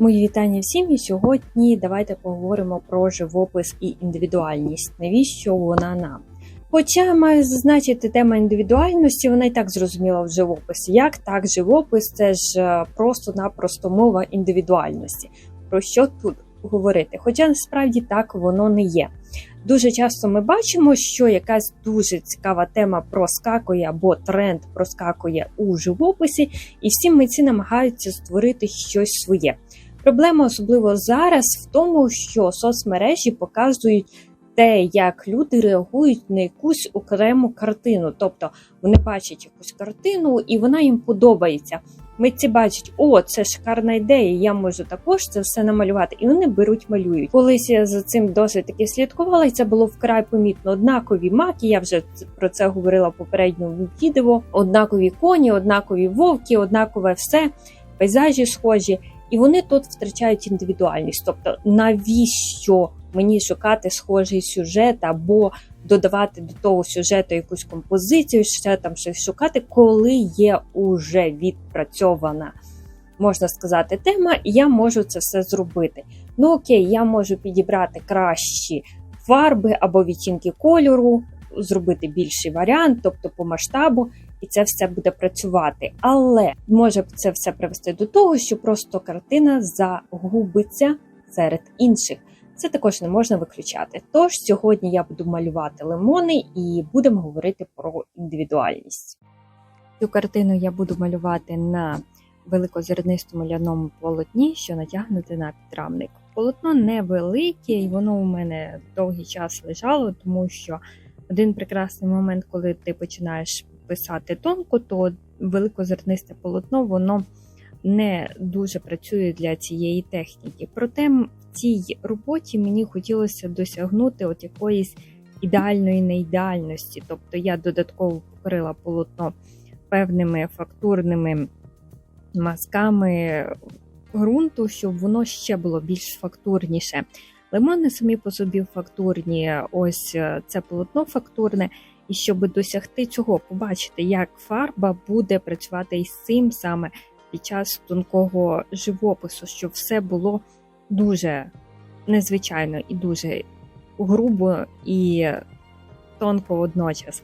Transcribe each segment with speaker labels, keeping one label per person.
Speaker 1: Мої вітання всім і сьогодні давайте поговоримо про живопис і індивідуальність. Навіщо вона нам? Хоча маю зазначити тема індивідуальності, вона і так зрозуміла в живописі. Як так, живопис це ж е, просто-напросто мова індивідуальності. Про що тут говорити? Хоча насправді так воно не є. Дуже часто ми бачимо, що якась дуже цікава тема проскакує або тренд проскакує у живописі, і всі митці намагаються створити щось своє. Проблема особливо зараз в тому, що соцмережі показують те, як люди реагують на якусь окрему картину. Тобто вони бачать якусь картину, і вона їм подобається. Митці бачать, о, це шикарна ідея, я можу також це все намалювати. І вони беруть, малюють. Колись я за цим досить таки слідкувала, і це було вкрай помітно. Однакові маки, я вже про це говорила в попередньому відео. Однакові коні, однакові вовки, однакове все, пейзажі схожі. І вони тут втрачають індивідуальність. Тобто, навіщо мені шукати схожий сюжет або додавати до того сюжету якусь композицію, ще там щось шукати, коли є уже відпрацьована, можна сказати, тема, і я можу це все зробити. Ну окей, я можу підібрати кращі фарби або відтінки кольору, зробити більший варіант, тобто по масштабу і це все буде працювати. Але може це все привести до того, що просто картина загубиться серед інших. Це також не можна виключати. Тож сьогодні я буду малювати лимони і будемо говорити про індивідуальність. Цю картину я буду малювати на великозернистому ляному полотні, що натягнути на підрамник. Полотно невелике, і воно у мене довгий час лежало, тому що один прекрасний момент, коли ти починаєш писати тонко, то великозернисте полотно воно не дуже працює для цієї техніки. Проте в цій роботі мені хотілося досягнути от якоїсь ідеальної неідеальності. Тобто я додатково покрила полотно певними фактурними мазками ґрунту, щоб воно ще було більш фактурніше. Лимони самі по собі фактурні, ось е, це полотно фактурне. І щоб досягти цього, побачити, як фарба буде працювати із цим саме під час тонкого живопису, щоб все було дуже незвичайно і дуже грубо і тонко водночас.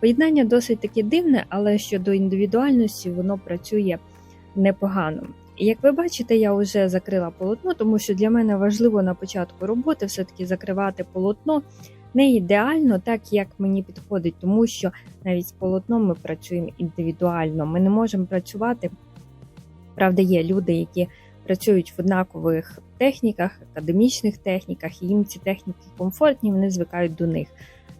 Speaker 1: Поєднання досить таки дивне, але щодо індивідуальності воно працює непогано. Як ви бачите, я вже закрила полотно, тому що для мене важливо на початку роботи все-таки закривати полотно не ідеально, так як мені підходить, тому що навіть з полотном ми працюємо індивідуально. Ми не можемо працювати. Правда, є люди, які працюють в однакових техніках, академічних техніках, і їм ці техніки комфортні, вони звикають до них.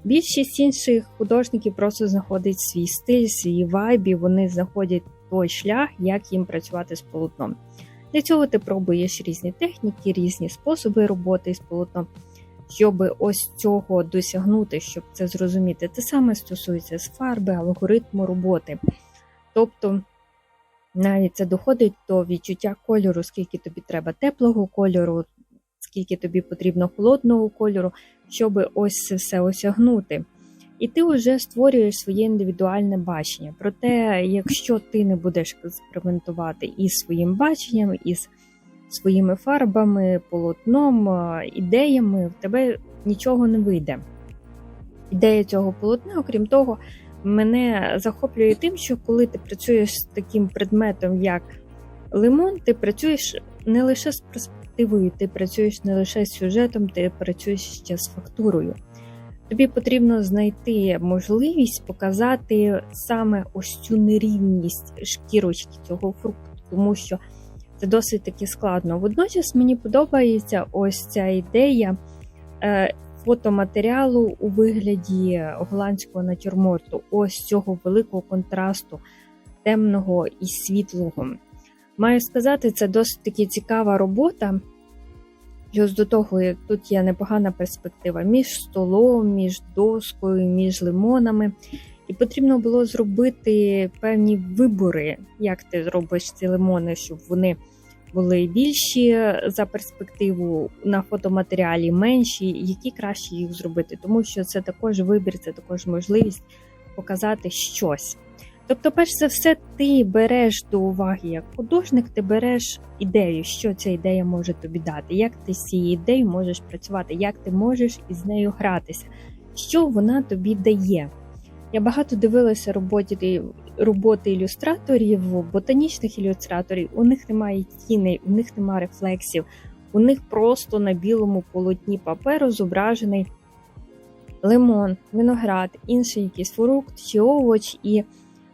Speaker 1: Більшість інших художників просто знаходять свій стиль, свій вайб, і вони знаходять той шлях, як їм працювати з полотном. Для цього ти пробуєш різні техніки, різні способи роботи з полотном щоб ось цього досягнути, щоб це зрозуміти. Те саме стосується з фарби, алгоритму роботи. Тобто навіть це доходить до відчуття кольору, скільки тобі треба теплого кольору, скільки тобі потрібно холодного кольору, щоб ось це все осягнути. І ти вже створюєш своє індивідуальне бачення. Проте, якщо ти не будеш експериментувати із своїм баченням, із своїми фарбами, полотном, ідеями, в тебе нічого не вийде. Ідея цього полотна, окрім того, мене захоплює тим, що коли ти працюєш з таким предметом, як лимон, ти працюєш не лише з перспективою, ти працюєш не лише з сюжетом, ти працюєш ще з фактурою. Тобі потрібно знайти можливість показати саме ось цю нерівність шкірочки цього фрукту, тому що це досить таки складно. Водночас мені подобається ось ця ідея е, фотоматеріалу у вигляді голландського натюрморту, ось цього великого контрасту темного і світлого. Маю сказати, це досить таки цікава робота. Плюс до того, тут є непогана перспектива між столом, між доскою, між лимонами. І потрібно було зробити певні вибори, як ти зробиш ці лимони, щоб вони були більші за перспективу на фотоматеріалі, менші, які краще їх зробити, тому що це також вибір, це також можливість показати щось. Тобто, перш за все, ти береш до уваги як художник, ти береш ідею, що ця ідея може тобі дати, як ти з цією ідеєю можеш працювати, як ти можеш із нею гратися, що вона тобі дає. Я багато дивилася роботи, роботи ілюстраторів, ботанічних ілюстраторів. У них немає тіней, у них немає рефлексів, у них просто на білому полотні паперу зображений лимон, виноград, інший якийсь фрукт чи овоч, і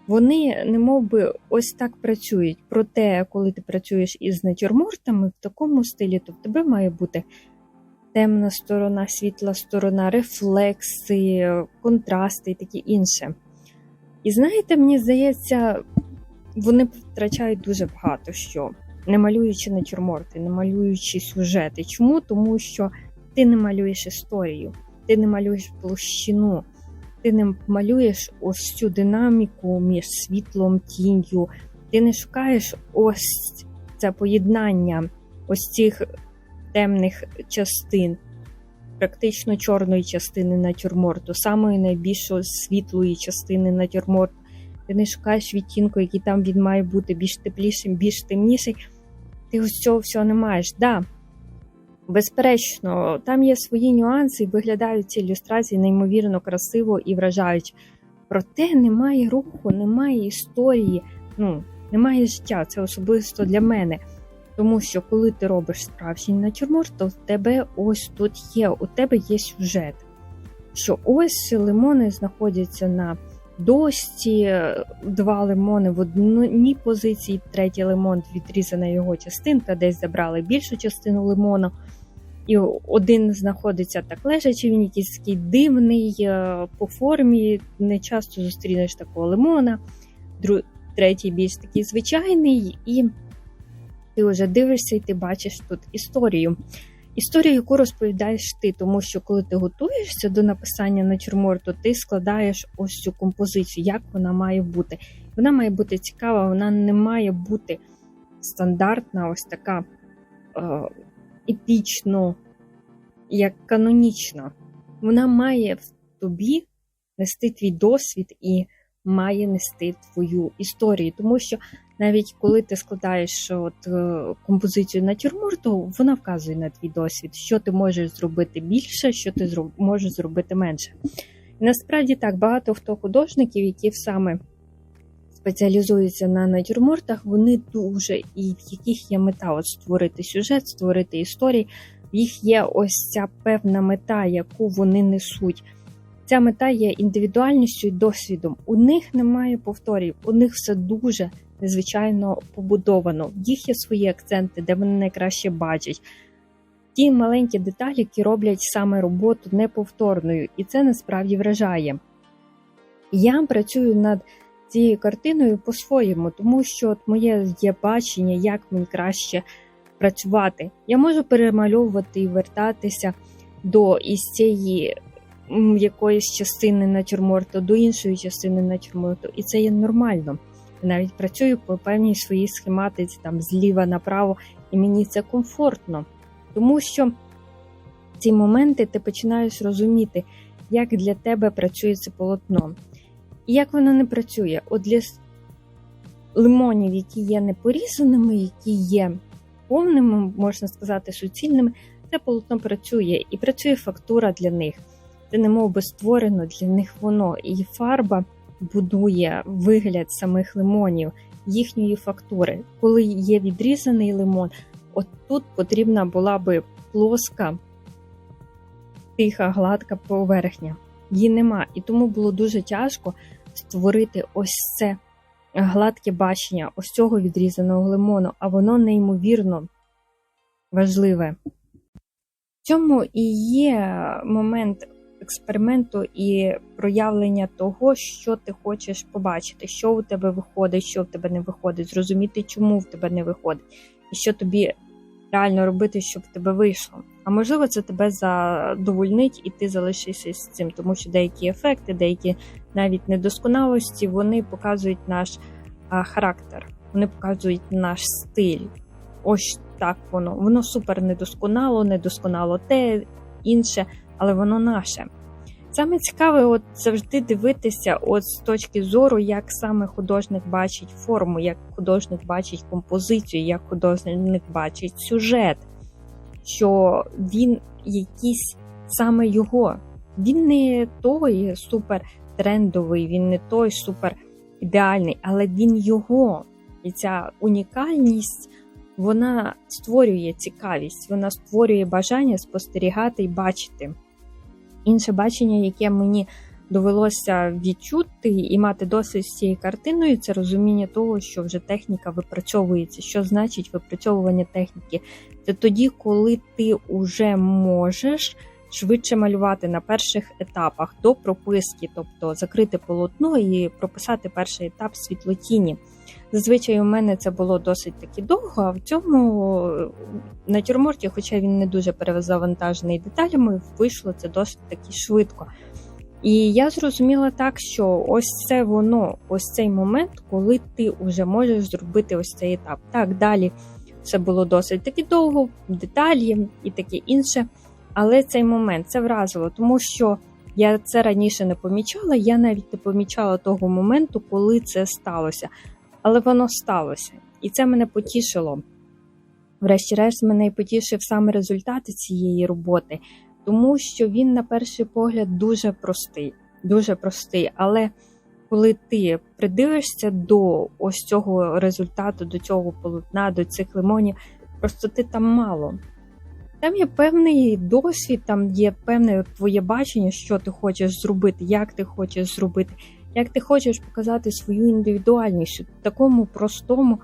Speaker 1: вони не би ось так працюють. Проте, коли ти працюєш із натюрмортами в такому стилі, то в тебе має бути темна сторона, світла сторона, рефлекси, контрасти і таке інше. І знаєте, мені здається, вони втрачають дуже багато що, не малюючи натюрморти, не малюючи сюжети. Чому? Тому що ти не малюєш історію, ти не малюєш площину, ти не малюєш ось цю динаміку між світлом, тінню, ти не шукаєш ось це поєднання ось цих темних частин, практично чорної частини натюрморту, самої найбільш світлої частини натюрморту. Ти не шукаєш відтінку, який там він має бути більш теплішим, більш темніший. Ти ось цього всього не маєш. Да, Безперечно, там є свої нюанси, виглядають ці ілюстрації неймовірно красиво і вражаючи. Проте немає руху, немає історії, ну, немає життя. Це особисто для мене. Тому що, коли ти робиш справжній натюрморт, то в тебе ось тут є, у тебе є сюжет. Що ось лимони знаходяться на дошці, два лимони в одній позиції, третій лимон відрізана його частинка, десь забрали більшу частину лимону. І один знаходиться так лежачи, він якийсь такий дивний е, по формі. Не часто зустрінеш такого лимона, третій більш такий звичайний, і ти вже дивишся і ти бачиш тут історію. Історію, яку розповідаєш ти, тому що коли ти готуєшся до написання натюрморту, ти складаєш ось цю композицію, як вона має бути. Вона має бути цікава, вона не має бути стандартна, ось така е, епічно, як канонічна. Вона має в тобі нести твій досвід і має нести твою історію. Тому що навіть коли ти складаєш от, е, композицію натюрморту, вона вказує на твій досвід, що ти можеш зробити більше, що ти можеш зробити менше. І насправді так, багато хто художників, які саме спеціалізуються на натюрмортах, вони дуже і в яких є мета от створити сюжет, створити історії. В їх є ось ця певна мета, яку вони несуть. Ця мета є індивідуальністю і досвідом. У них немає повторів, у них все дуже незвичайно побудовано. Їх є свої акценти, де вони найкраще бачать. Ті маленькі деталі, які роблять саме роботу неповторною, і це насправді вражає. Я працюю над цією картиною по-своєму, тому що от моє є бачення, як мені краще працювати. Я можу перемальовувати і вертатися до із цієї якоїсь частини натюрморту до іншої частини натюрморту, і це є нормально. Навіть працюю по певній своїй схематиці, там зліва направо, і мені це комфортно, тому що ці моменти ти починаєш розуміти, як для тебе працює це полотно. І як воно не працює? От для лимонів, які є непорізаними, які є повними, можна сказати, суцільними, це полотно працює і працює фактура для них. Це не мов би створено для них воно. І фарба будує вигляд самих лимонів, їхньої фактури. Коли є відрізаний лимон, от тут потрібна була би плоска, тиха, гладка поверхня. Її нема. І тому було дуже тяжко створити ось це гладке бачення ось цього відрізаного лимону, а воно неймовірно важливе. В цьому і є момент експерименту і проявлення того, що ти хочеш побачити, що у тебе виходить, що в тебе не виходить, зрозуміти, чому в тебе не виходить, і що тобі реально робити, щоб в тебе вийшло. А можливо, це тебе задовольнить, і ти залишишся з цим, тому що деякі ефекти, деякі навіть недосконалості, вони показують наш а, характер, вони показують наш стиль. Ось так воно. Воно супер недосконало, недосконало те інше, але воно наше. Саме цікаве, от завжди дивитися, от з точки зору, як саме художник бачить форму, як художник бачить композицію, як художник бачить сюжет, що він якийсь саме його. Він не той супер трендовий, він не той супер ідеальний, але він його. І ця унікальність вона створює цікавість, вона створює бажання спостерігати і бачити. Інше бачення, яке мені довелося відчути і мати досвід з цією картиною, це розуміння того, що вже техніка випрацьовується. Що значить випрацьовування техніки? Це тоді, коли ти вже можеш швидше малювати на перших етапах до прописки, тобто закрити полотно і прописати перший етап світлотіні. Зазвичай у мене це було досить таки довго, а в цьому натюрморті, хоча він не дуже перезавантажений деталями, вийшло це досить таки швидко. І я зрозуміла так, що ось це воно, ось цей момент, коли ти вже можеш зробити ось цей етап. Так, далі все було досить таки довго, деталі і таке інше. Але цей момент це вразило, тому що я це раніше не помічала, я навіть не помічала того моменту, коли це сталося. Але воно сталося. І це мене потішило. Врешті-решт, мене і потішив саме результат цієї роботи, тому що він, на перший погляд, дуже простий, дуже простий. Але коли ти придивишся до ось цього результату, до цього полотна, до цих лимонів, просто ти там мало. Там є певний досвід, там є певне твоє бачення, що ти хочеш зробити, як ти хочеш зробити, як ти хочеш показати свою індивідуальність в такому простому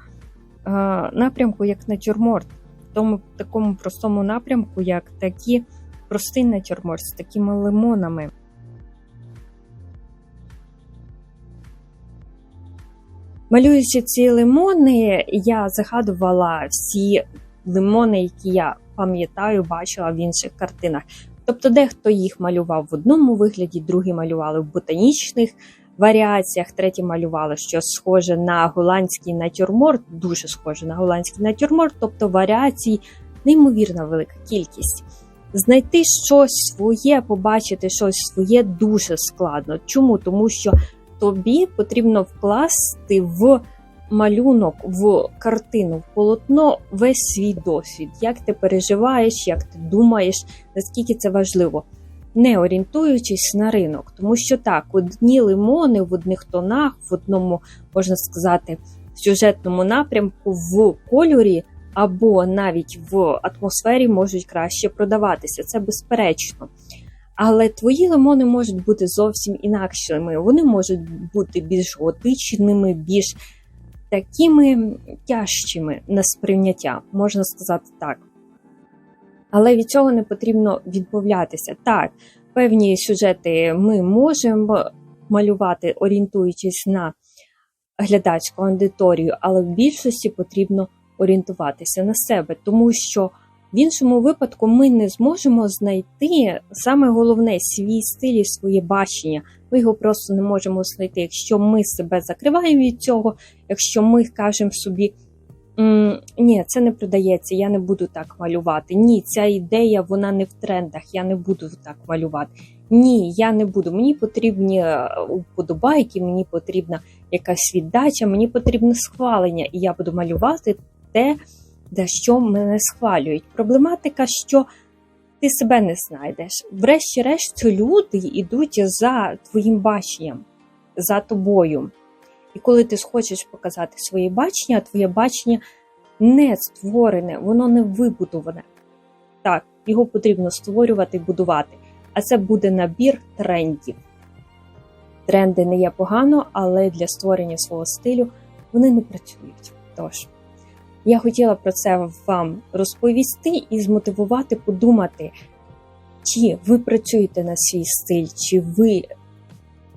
Speaker 1: напрямку, як натюрморт, тому такому простому напрямку, як такі простий натюрморт з такими лимонами. Малюючи ці лимони, я згадувала всі лимони, які я пам'ятаю, бачила в інших картинах. Тобто, дехто їх малював в одному вигляді, другі малювали в ботанічних варіаціях, треті малювали щось схоже на голландський натюрморт, дуже схоже на голландський натюрморт, тобто варіацій, неймовірна велика кількість. Знайти щось своє, побачити щось своє дуже складно. Чому? Тому що тобі потрібно вкласти в малюнок, в картину, в полотно весь свій досвід, як ти переживаєш, як ти думаєш, наскільки це важливо, не орієнтуючись на ринок. Тому що так, одні лимони в одних тонах, в одному, можна сказати, сюжетному напрямку в кольорі. Або навіть в атмосфері можуть краще продаватися, це безперечно. Але твої лимони можуть бути зовсім інакшими. Вони можуть бути більш готичними, більш такими тяжчими на сприйняття, можна сказати так. Але від цього не потрібно відмовлятися. Так, певні сюжети ми можемо малювати, орієнтуючись на глядацьку аудиторію, але в більшості потрібно орієнтуватися на себе, тому що в іншому випадку ми не зможемо знайти саме головне свій стиль і своє бачення. Ми його просто не можемо знайти. Якщо ми себе закриваємо від цього, якщо ми кажемо собі. Ні, це не продається, я не буду так малювати. Ні, ця ідея вона не в трендах, я не буду так малювати. Ні, я не буду. Мені потрібні вподобайки, мені потрібна якась віддача, мені потрібне схвалення, і я буду малювати те, за що мене схвалюють. Проблематика, що ти себе не знайдеш. Врешті-решт, люди йдуть за твоїм баченням, за тобою. І коли ти хочеш показати своє бачення, твоє бачення не створене, воно не вибудоване. Так, його потрібно створювати будувати. А це буде набір трендів. Тренди не є погано, але для створення свого стилю вони не працюють. Тож. Я хотіла про це вам розповісти і змотивувати подумати, чи ви працюєте на свій стиль, чи ви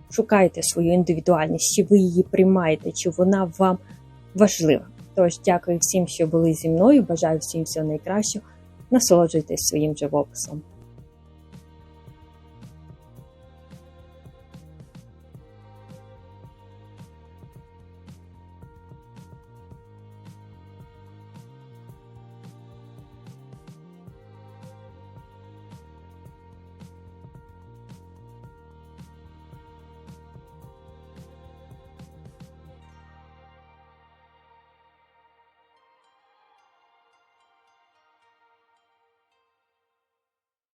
Speaker 1: шукаєте свою індивідуальність, чи ви її приймаєте, чи вона вам важлива. Тож, дякую всім, що були зі мною. Бажаю всім всього найкращого. Насолоджуйтесь своїм живописом.